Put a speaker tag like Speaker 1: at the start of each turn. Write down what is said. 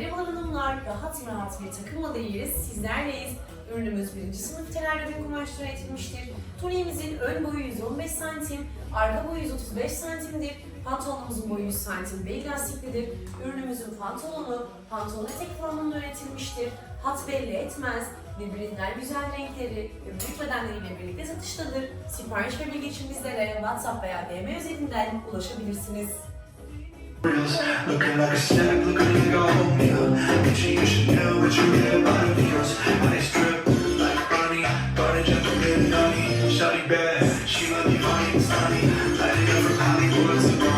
Speaker 1: Merhaba hanımlar, rahat rahat bir takım modeliyiz. Sizlerleyiz. Ürünümüz birinci sınıf telerle kumaştan üretilmiştir. Tuniğimizin ön boyu 115 santim, arka boyu 135 santimdir. Pantolonumuzun boyu 100 santim ve lastiklidir. Ürünümüzün pantolonu pantolon etek formunda üretilmiştir. Hat belli etmez. Birbirinden güzel renkleri ve büyük bedenleriyle birlikte satıştadır. Sipariş ve bilgi için bizlere WhatsApp veya DM üzerinden ulaşabilirsiniz.
Speaker 2: Looking like a snack, looking like a whole meal. Bitch, you should know what you get about the heels. Body strip like Bonnie, Bonnie gentleman, Nani. Shotty bad, she love you, Bonnie, Lighting up from Hollywood,